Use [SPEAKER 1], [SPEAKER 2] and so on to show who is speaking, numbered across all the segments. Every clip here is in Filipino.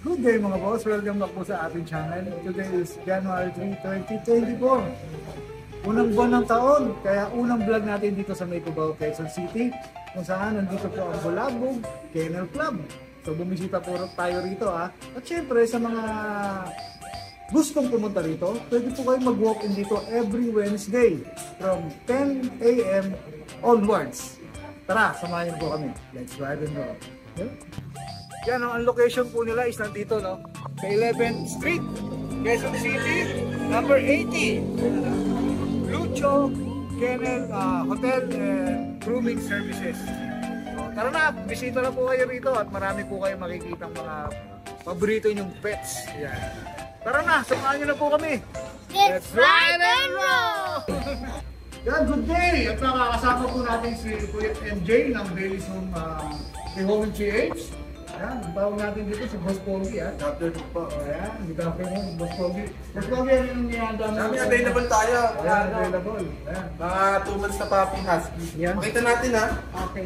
[SPEAKER 1] Good day mga boss, welcome back po sa ating channel. Today is January 3, 2024. Unang buwan ng taon, kaya unang vlog natin dito sa Maycobao, Quezon City. Kung saan nandito po ang Bulabog Kennel Club. So bumisita po tayo rito ha. At syempre sa mga gustong pumunta rito, pwede po kayo mag-walk-in dito every Wednesday from 10 a.m. onwards. Tara, samahan niyo po kami. Let's ride and roll. Yeah? Yan, ang location po nila is nandito, no? Sa 11th Street, Quezon City, number 80. Lucho Kennel ah, Hotel and Grooming Services. So, tara na, bisita na po kayo rito at marami po kayo makikita mga paborito nyong pets. Yan. Tara na, samahan nyo na po kami.
[SPEAKER 2] Let's ride and roll!
[SPEAKER 1] Yan, good day! At nakakasama po natin si Kuya MJ ng Bailey's Home uh, Home GH. Yan, ang tawag natin dito si Boss Pogi, ha?
[SPEAKER 3] After po.
[SPEAKER 1] O yan, good afternoon, Boss Pogi. Boss Pogi, ano yung nihanda mo?
[SPEAKER 3] Kami available tayo.
[SPEAKER 1] Ayan, available. Ayan.
[SPEAKER 3] Mga 2 months na puppy husky.
[SPEAKER 1] Yan.
[SPEAKER 3] Pakita natin ha.
[SPEAKER 1] Okay.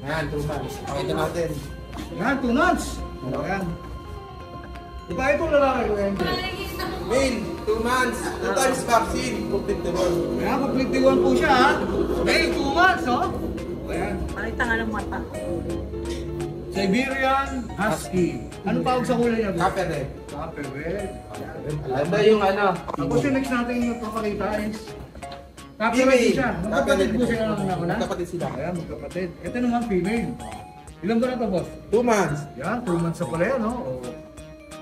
[SPEAKER 3] Ayan, 2 months. Pakita natin.
[SPEAKER 1] Yan, two months. O yan. Di ba ito lalaki ko, MJ?
[SPEAKER 3] Male, 2 months. 2 times vaccine. Complete the one.
[SPEAKER 1] Ayan, complete one po siya, ha? May two months, no? O yan.
[SPEAKER 2] Pakita nga ng mata.
[SPEAKER 1] Siberian Husky. Anong tawag sa kulay niya? boss?
[SPEAKER 3] Kape rin.
[SPEAKER 1] Kape red.
[SPEAKER 3] Ito yung ano.
[SPEAKER 1] Tapos yung next natin yung papakita is Kape
[SPEAKER 3] Female.
[SPEAKER 1] red siya. Magkapatid po sila ng nauna.
[SPEAKER 3] Magkapatid sila.
[SPEAKER 1] Ayan, magkapatid. Ito naman female. Ilan ba na to, boss?
[SPEAKER 3] 2 months.
[SPEAKER 1] Yan, 2 months na pala yan, no? O,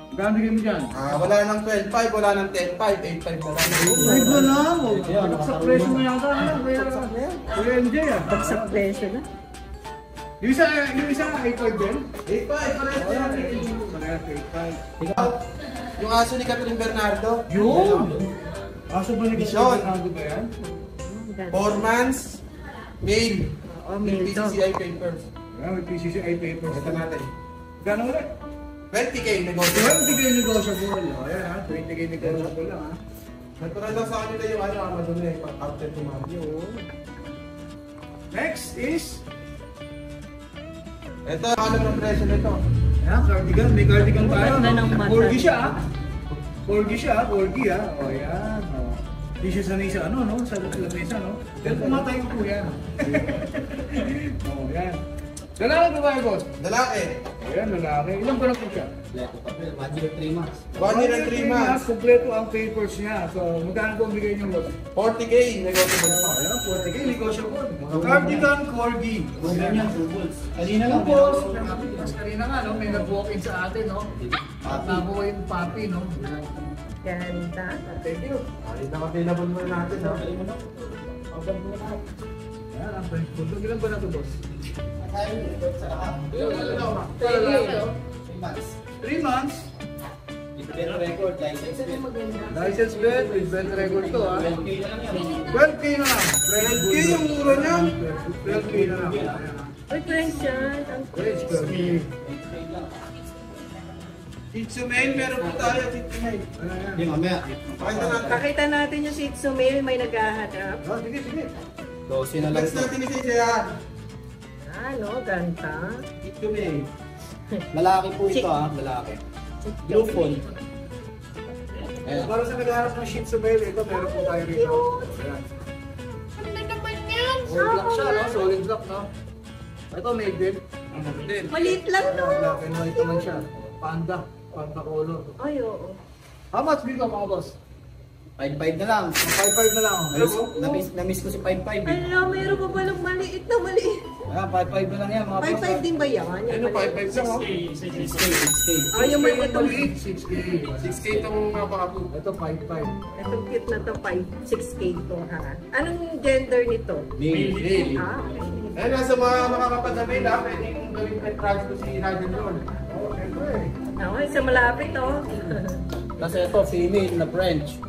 [SPEAKER 1] Magkano bigyan mo dyan?
[SPEAKER 3] Ah, wala nang 12.5, wala nang 10.5, 8.5 na lang.
[SPEAKER 1] Ay, ba lang? O, Sa presyo mo yata. ano, Kuya MJ, ah.
[SPEAKER 2] Sa presyo na.
[SPEAKER 1] Yung isa, yung isa, 8.5 din?
[SPEAKER 3] 8.5, parehas yan.
[SPEAKER 1] Parehas, 8.5.
[SPEAKER 3] Ikaw, yung aso ni Catherine Bernardo.
[SPEAKER 1] Yun! Aso ba ni
[SPEAKER 3] Vision.
[SPEAKER 1] Bernardo ba yan?
[SPEAKER 3] 4 months, male. With
[SPEAKER 2] male to.
[SPEAKER 3] PCCI papers.
[SPEAKER 1] Yan, may PCCI papers.
[SPEAKER 3] Ito natin.
[SPEAKER 1] Gano'n ulit?
[SPEAKER 3] 20k negosyo.
[SPEAKER 1] 20k negotiable. O, yan ha. 20k negotiable lang ha.
[SPEAKER 3] Natural lang sa kanila yung ano, Amazon eh, pang after tomorrow.
[SPEAKER 1] Next is,
[SPEAKER 3] Ito, ano ng presyo nito?
[SPEAKER 1] ayan, cardigan. May cardigan tayo. Corgi siya ha. Corgi siya ha. Corgi ha. O, yan. O. Di siya sanay sa ano, no? Sa lamesa, no? Pero pumatay ko po yan. o, yan. Lalaki ba ba boss?
[SPEAKER 3] Lalaki,
[SPEAKER 1] O, yan, lalaki. Ilang ba na po siya?
[SPEAKER 3] 1 year and 3 months.
[SPEAKER 1] Kompleto ang papers niya. So, magkano po ang bigay niyo boss?
[SPEAKER 3] 40k, negotiable pa.
[SPEAKER 1] Ayan, 40k, negotiable. Cardigan Corgi. Kanina lang. Mas kanina nga, no? May nag-walk-in sa atin, no? At nakuha yung papi, no?
[SPEAKER 2] Ganda.
[SPEAKER 1] Thank you.
[SPEAKER 3] Ay, available muna natin, no?
[SPEAKER 1] Ayan, ang Bulldog. Ilan ba na ito, boss? Three months. License plate with belt record to, ha? 12k na lang.
[SPEAKER 3] 12k yung mura niyan.
[SPEAKER 1] 12k na lang.
[SPEAKER 2] Uy, French yan.
[SPEAKER 1] French, 12k.
[SPEAKER 3] Itsu mail, meron po tayo, Itsu mail.
[SPEAKER 1] Ayan.
[SPEAKER 3] Pakita natin.
[SPEAKER 2] Pakita natin yung Shih male may naghahanap.
[SPEAKER 1] Oh, sige, sige.
[SPEAKER 3] Next natin isa isa
[SPEAKER 2] Ano, ganda.
[SPEAKER 3] Itsu mail.
[SPEAKER 4] Lalaki po ito ah, lalaki. Blue phone. Ayan.
[SPEAKER 1] Para sa naghahanap ng Shih Tzu Mail, ito meron po tayo rito. Ayan.
[SPEAKER 2] Ano naman yan?
[SPEAKER 1] Solid block siya, no? Solid block, no? Ito, made din.
[SPEAKER 2] Maliit lang to.
[SPEAKER 1] Black and white naman siya. Panda. Panda color.
[SPEAKER 2] Ay, oo.
[SPEAKER 1] How much dito, mga boss?
[SPEAKER 4] 5-5 na lang.
[SPEAKER 1] 5-5 na lang.
[SPEAKER 4] Namiss, namiss, namiss ko si 5-5 eh.
[SPEAKER 2] Ano, mayroon pa palang maliit na maliit.
[SPEAKER 4] Ayan, 5-5 na lang yan mga boss.
[SPEAKER 2] 5-5 din ba yan?
[SPEAKER 3] Ano,
[SPEAKER 2] maliit.
[SPEAKER 3] 5.5 lang, oh.
[SPEAKER 4] 6K, 6K.
[SPEAKER 2] Ay, yung may
[SPEAKER 1] Yung
[SPEAKER 2] ito.
[SPEAKER 1] maliit, 6K.
[SPEAKER 3] 6k itong napaka-po.
[SPEAKER 1] Ito, 5-5.
[SPEAKER 2] Itong cute na to, 5, 6K to ha. Anong gender nito?
[SPEAKER 4] Male.
[SPEAKER 2] Ah, okay.
[SPEAKER 3] Ayun, nasa mga makakapad na mail, ah, pwedeng gawin pet transfer si Rajan Roll.
[SPEAKER 1] Oh, siyempre.
[SPEAKER 2] Okay, sa malapit oh.
[SPEAKER 4] Tapos ito, female na French.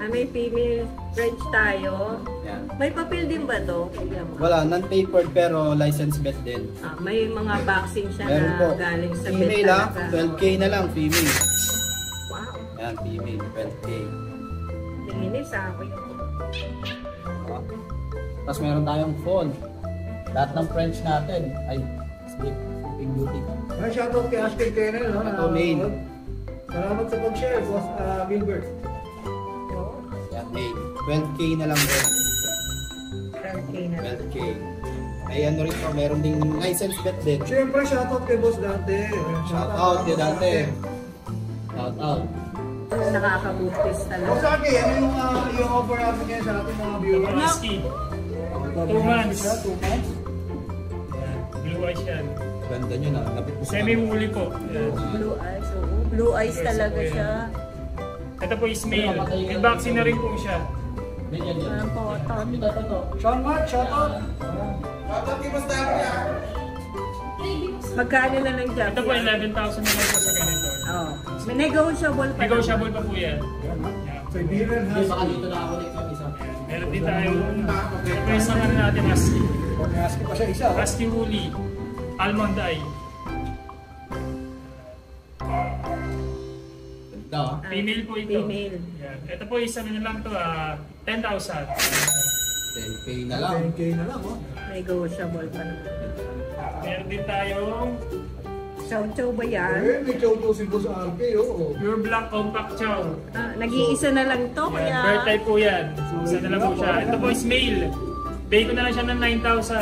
[SPEAKER 2] Ah, may female French tayo.
[SPEAKER 4] Yan.
[SPEAKER 2] May papel din ba to? Kuya?
[SPEAKER 4] Wala, non-papered pero license vet din.
[SPEAKER 2] Ah, may mga vaccine siya
[SPEAKER 4] Meron
[SPEAKER 2] na
[SPEAKER 4] po.
[SPEAKER 2] galing sa vet
[SPEAKER 4] Female ah,
[SPEAKER 2] talaga.
[SPEAKER 4] 12K na lang, female.
[SPEAKER 2] Wow,
[SPEAKER 4] Yan, female, 12K.
[SPEAKER 2] linis ah. Kuya.
[SPEAKER 4] Oh. Tapos meron tayong phone. Lahat ng French natin ay sleep Sleeping Beauty.
[SPEAKER 1] Ay, shoutout kay Ashton Kennel. No?
[SPEAKER 4] Ito, main.
[SPEAKER 1] Salamat sa pag-share, boss uh, Gilbert.
[SPEAKER 4] Yan, main. 12K na lang po.
[SPEAKER 2] 12K na lang.
[SPEAKER 4] 12K. May ano rin po, meron ding license bet din.
[SPEAKER 1] Siyempre, shoutout kay boss Dante.
[SPEAKER 4] Shout out kay Dante. Shout out.
[SPEAKER 2] Nakakabupis
[SPEAKER 1] Boss
[SPEAKER 2] talaga.
[SPEAKER 1] Dante, ano yung, uh, yung offer natin ngayon sa ating mga viewers?
[SPEAKER 5] Husky. Two months.
[SPEAKER 1] Two months.
[SPEAKER 5] Blue eyes yan.
[SPEAKER 4] Ganda nyo na. Lapit mo sa
[SPEAKER 5] Semi-woolly po.
[SPEAKER 2] Blue eyes, oo. Blue eyes talaga siya.
[SPEAKER 5] Ito po is male. May vaccine na rin po siya.
[SPEAKER 4] Ganyan yan.
[SPEAKER 2] Parang poton.
[SPEAKER 1] Sean Mark, shoutout.
[SPEAKER 3] Shoutout kay Boss Dami ah.
[SPEAKER 2] Magkano na lang siya?
[SPEAKER 5] Ito po 11,000 na lang po sa ganito.
[SPEAKER 2] Oh. May negotiable pa.
[SPEAKER 5] Negotiable pa po yan.
[SPEAKER 1] Siberian
[SPEAKER 4] Hindi, baka
[SPEAKER 1] Husky.
[SPEAKER 4] dito na ako yung isa.
[SPEAKER 5] Meron din tayo. Ito yung sa ano natin husky.
[SPEAKER 1] Husky pa siya isa. oh.
[SPEAKER 5] Husky woolly. Almond eye. Female po ito.
[SPEAKER 2] Female.
[SPEAKER 5] Yan. Ito po isa na lang to ah 10,000.
[SPEAKER 4] 10K na lang.
[SPEAKER 1] 10K na lang, oh.
[SPEAKER 2] Negotiable pa naman.
[SPEAKER 5] Meron din tayong
[SPEAKER 2] Chow chow ba yan?
[SPEAKER 1] Eh, may chow si boss RK, oh.
[SPEAKER 5] pure black compact chow.
[SPEAKER 2] Ah, nag-iisa na lang to,
[SPEAKER 5] Yan.
[SPEAKER 2] kaya...
[SPEAKER 5] Bird type po yan. Isa na lang po siya. Ito po is male. Bigay ko na lang siya ng 9,000.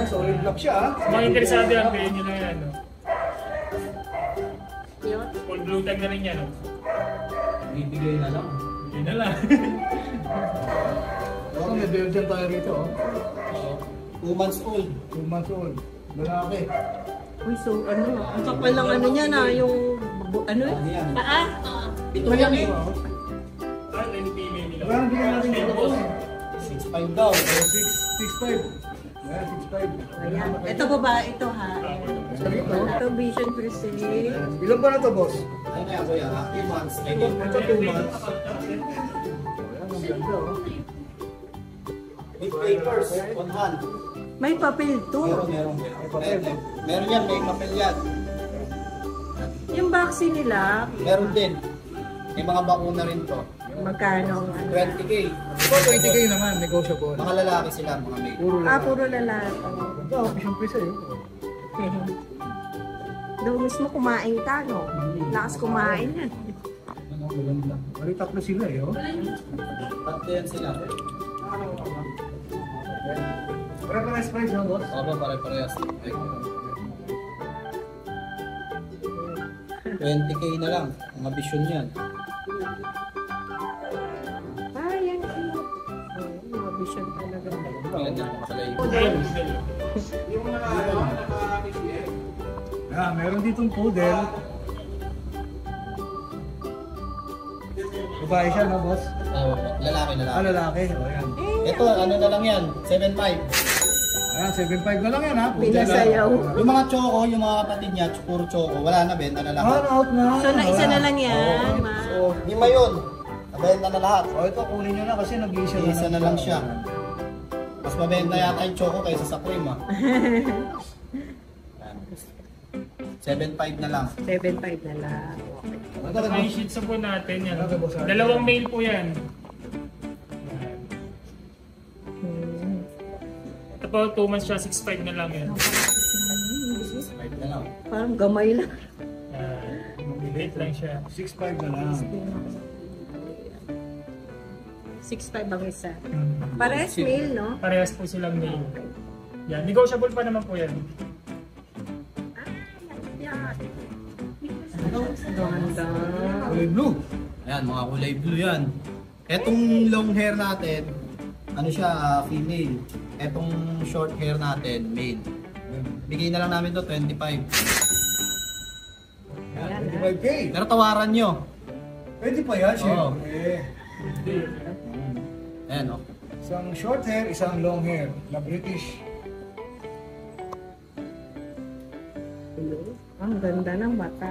[SPEAKER 1] Ah, solid block siya, ah.
[SPEAKER 5] Kung mga interesado yan, bilhin nyo na yan. No? Blue tag na rin yan. No?
[SPEAKER 4] Bibigay na lang.
[SPEAKER 5] Yun na lang.
[SPEAKER 1] Baka may Belgian tayo rito, oh.
[SPEAKER 4] Oo. Two months old.
[SPEAKER 1] Two months old. Lalaki.
[SPEAKER 2] Uy, so ano, ang kapal ng ano niya na, yung... Ano
[SPEAKER 4] Ano yan?
[SPEAKER 2] Paa?
[SPEAKER 4] Ito yan eh.
[SPEAKER 5] Ah, line female nila.
[SPEAKER 1] Wala nang bigyan natin dito, boss.
[SPEAKER 4] 6.5 daw.
[SPEAKER 1] 6'5". Ayan, 6'5".
[SPEAKER 2] Ayan. Ito baba, ito ha. Ito Vision Prestige.
[SPEAKER 1] Ilan ba na to, boss?
[SPEAKER 4] Ano yan kuya? Ah, Two months.
[SPEAKER 1] Ito, ito 2 months. Ayan, ang ganda, oh.
[SPEAKER 4] With papers on hand.
[SPEAKER 2] May papel to.
[SPEAKER 4] Meron, meron. Meron, meron yan, may papel yan.
[SPEAKER 2] Yung vaccine nila,
[SPEAKER 4] Meron din. May mga bakuna rin to.
[SPEAKER 2] magkano? ang ano?
[SPEAKER 4] 20k.
[SPEAKER 1] Ito, 20k naman, negotiable.
[SPEAKER 4] Mga lalaki sila, mga may.
[SPEAKER 1] Puro
[SPEAKER 2] Ah,
[SPEAKER 1] lang.
[SPEAKER 2] puro lalaki.
[SPEAKER 1] Ganda, oh, siyempre sa'yo.
[SPEAKER 2] Daw mismo kumain ka, no? Lakas kumain yan.
[SPEAKER 1] Bali tatlo sila, eh, oh.
[SPEAKER 4] Tatlo yan sila.
[SPEAKER 1] Pare-pares price, no, boss?
[SPEAKER 4] Ba pare-parehas? 20k na lang. Mga vision yan.
[SPEAKER 2] Yan mga
[SPEAKER 4] kalay.
[SPEAKER 3] Yung mga ano, naka-PCF.
[SPEAKER 1] Ah, meron ditong poodle. Babae siya, no, boss?
[SPEAKER 4] Oh, lalaki,
[SPEAKER 1] Ah,
[SPEAKER 4] lalaki.
[SPEAKER 1] lalaki. O, yan.
[SPEAKER 4] Ito, ano na lang yan? 7.5.
[SPEAKER 1] Ayan, 7'5 na lang yan, ha?
[SPEAKER 2] Pinasayaw.
[SPEAKER 4] Yung mga choco, yung mga kapatid niya, puro choco, wala na, benta na
[SPEAKER 1] Ah,
[SPEAKER 4] lahat.
[SPEAKER 1] out na.
[SPEAKER 2] So, na isa na lang
[SPEAKER 1] Oo.
[SPEAKER 2] yan, ma.
[SPEAKER 1] So,
[SPEAKER 4] Lima yun. Nabenta na lahat.
[SPEAKER 1] oh, ito, kunin nyo na kasi nag-iisa na.
[SPEAKER 4] Isa na lang siya. Mas mabenta yata yung choco kaysa sa cream ah. Yan. 7.5 na lang.
[SPEAKER 2] 7.5 na lang.
[SPEAKER 5] May shih tzu po natin yan.
[SPEAKER 1] Okay.
[SPEAKER 5] Dalawang male po yan.
[SPEAKER 2] Hmm.
[SPEAKER 5] Ito po, 2 months siya, 6'5 na lang yan.
[SPEAKER 4] 5 na lang.
[SPEAKER 2] Parang gamay lang.
[SPEAKER 5] Yan. Wait lang siya.
[SPEAKER 1] 6'5 na lang.
[SPEAKER 2] 6.5 ang isa. Pares male, no?
[SPEAKER 5] Parehas po silang male. Yan, negotiable pa naman po yan.
[SPEAKER 2] Yan. Ganda.
[SPEAKER 1] Kulay blue.
[SPEAKER 4] Ayan, mga kulay blue yan. Etong long hair natin, ano siya, ah, female. Etong short hair natin, male. Bigay na lang namin to 25.
[SPEAKER 1] Yan, 25K.
[SPEAKER 4] Pero tawaran nyo.
[SPEAKER 1] Pwede pa yan, syempre.
[SPEAKER 4] Ayan, oh.
[SPEAKER 1] Isang short hair, isang long hair. Na British.
[SPEAKER 2] Ang ganda ng mata.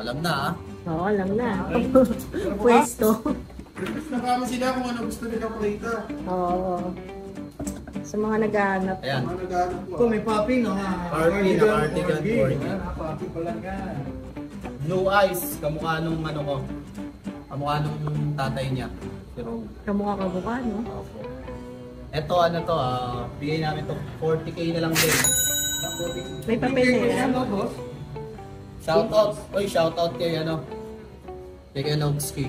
[SPEAKER 4] Alam na ah.
[SPEAKER 2] Oo, alam na. Pwesto.
[SPEAKER 3] Nakama sila kung ano gusto nila makita.
[SPEAKER 2] Oo. Sa mga naghahanap.
[SPEAKER 4] Ayan.
[SPEAKER 3] Mga naghanap ko.
[SPEAKER 1] Ito, may poppy, no? ha?
[SPEAKER 4] Party na cardigan,
[SPEAKER 1] corgi.
[SPEAKER 4] corgi.
[SPEAKER 1] Yan, ha, poppy pa lang yan.
[SPEAKER 4] Blue eyes, kamukha nung ano ko. Kamukha nung tatay niya. Si Rome.
[SPEAKER 2] Kamukha kamukha, no?
[SPEAKER 4] Opo. Ito ano to, ah, bigay namin to 40k na lang din.
[SPEAKER 2] May papel na yan.
[SPEAKER 1] Ano, boss?
[SPEAKER 4] Shoutout. Oy, shoutout kay ano. Kay Kenogski.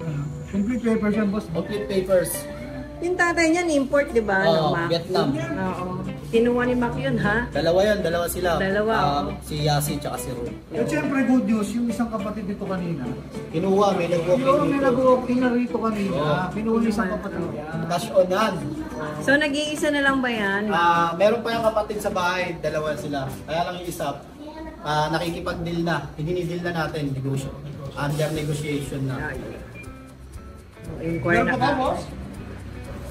[SPEAKER 1] Ano? Complete paper siya, boss.
[SPEAKER 4] Complete papers.
[SPEAKER 2] Yung tatay niyan, import, di ba?
[SPEAKER 4] Oo,
[SPEAKER 2] Ng Mac?
[SPEAKER 4] Vietnam.
[SPEAKER 2] Oo. Kinuha ni Mac yun, ha?
[SPEAKER 4] Dalawa yan, dalawa sila.
[SPEAKER 2] Dalawa,
[SPEAKER 4] Ah,
[SPEAKER 2] oh.
[SPEAKER 4] si Yasi tsaka si Ron.
[SPEAKER 1] At syempre, good news, yung isang kapatid dito kanina.
[SPEAKER 4] Kinuha, may nag-walking
[SPEAKER 1] Yung may
[SPEAKER 4] dito.
[SPEAKER 1] nag-walking na rito kanina,
[SPEAKER 4] Oo.
[SPEAKER 1] kinuha isang kapatid.
[SPEAKER 4] Cash on yan.
[SPEAKER 2] So, nag-iisa na lang ba yan?
[SPEAKER 4] Ah, meron pa yung kapatid sa bahay, dalawa sila. Kaya lang yung isa, ah, nakikipag-deal na. Hindi-deal na natin, negosyo. Under negotiation na.
[SPEAKER 2] Inquire
[SPEAKER 1] Meron
[SPEAKER 2] na
[SPEAKER 1] pa ba,
[SPEAKER 2] ka.
[SPEAKER 1] boss?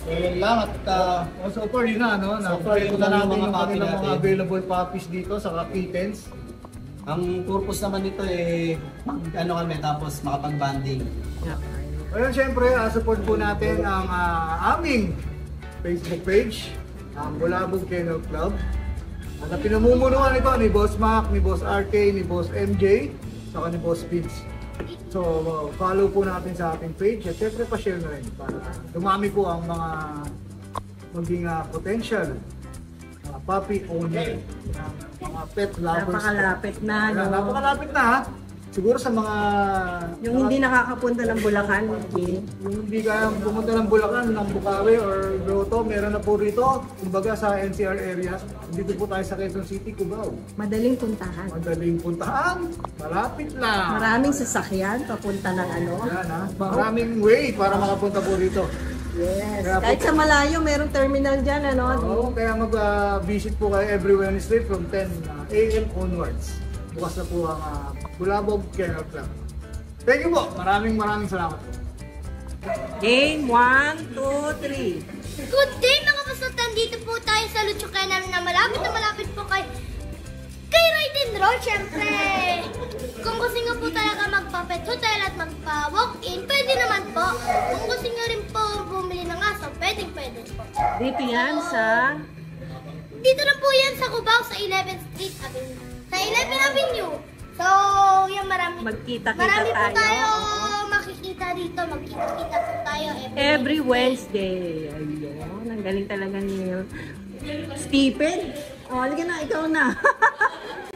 [SPEAKER 4] So yun lang at ah,
[SPEAKER 1] Oh, so far, yun na, no?
[SPEAKER 4] So far, yun na
[SPEAKER 1] natin
[SPEAKER 4] yung
[SPEAKER 1] kanilang mga available puppies dito sa kittens.
[SPEAKER 4] ang purpose naman nito eh, ano kami, tapos makapag-banding.
[SPEAKER 1] Ayun, syempre, ah, support po natin ang ah, aming Facebook page, ang Bulabog Kennel Club. At pinamumunuan ito ni Boss Mac, ni Boss RK, ni Boss MJ, saka ni Boss Vince. So, uh, follow po natin sa ating page at syempre pa-share na rin para dumami po ang mga maging ah, potential mga puppy owner, mga pet lovers.
[SPEAKER 2] Napakalapit na, no?
[SPEAKER 1] Napakalapit na ha. Siguro sa mga
[SPEAKER 2] Yung hindi nakakapunta ng Bulacan, okay?
[SPEAKER 1] yung hindi kaya pumunta ng Bulacan, ng Bukawi or Grotto, meron na po rito. Kumbaga sa NCR area, dito po tayo sa Quezon City, Cubao.
[SPEAKER 2] Madaling puntahan.
[SPEAKER 1] Madaling puntahan, malapit lang.
[SPEAKER 2] Maraming sasakyan papunta ng ano.
[SPEAKER 1] Yan ha, maraming way para makapunta po rito.
[SPEAKER 2] Yes.
[SPEAKER 1] Kaya po-
[SPEAKER 2] Kahit sa malayo, merong terminal dyan, ano?
[SPEAKER 1] Oo, kaya mag-visit po kayo every Wednesday from 10 uh, a.m. onwards. Bukas na po ang uh, Bulabog Kennel Club. Thank you po. Maraming maraming salamat po.
[SPEAKER 2] Game 1, 2, 3.
[SPEAKER 6] Good day mga kasutan! Dito po tayo sa Lucho Canal na malapit na malapit po kay kay Ride and Roll, syempre! Kung gusto nyo po talaga magpa-pet hotel at magpa-walk-in, pwede naman po. Kung gusto nyo rin po bumili ng aso, pwede pwede po.
[SPEAKER 2] Dito yan sa...
[SPEAKER 6] Dito na po yan sa Cubao sa 11th Street Avenue. Sa 11th Avenue. So, yan marami.
[SPEAKER 2] Magkita-kita
[SPEAKER 6] marami po
[SPEAKER 2] tayo.
[SPEAKER 6] tayo makikita dito. Magkita-kita po tayo
[SPEAKER 2] Every Wednesday. Ayun, ang galing talaga ni Stephen. Oh, halika na, ikaw na.